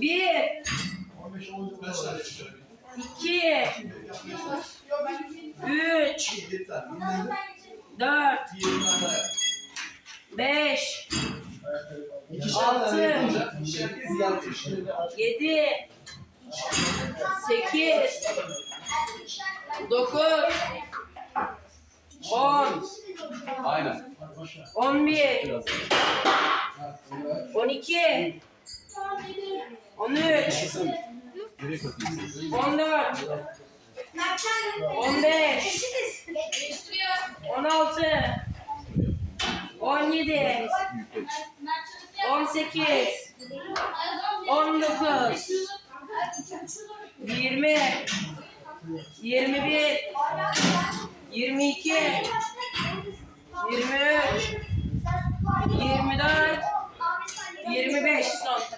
Bir, 15 olunca kaç tane çıkıyor? iki, üç, 7 tane. dört, 20 tane. beş, İkişer Altı. kez yanlış. yedi, sekiz, dokuz, on, Aynen. on bir, on iki, on üç, Direkt atayım. on dört, on beş, on altı, on yedi, on sekiz, on dokuz, yirmi, yirmi bir, yirmi iki, yirmi üç, yirmi dört, yirmi beş son.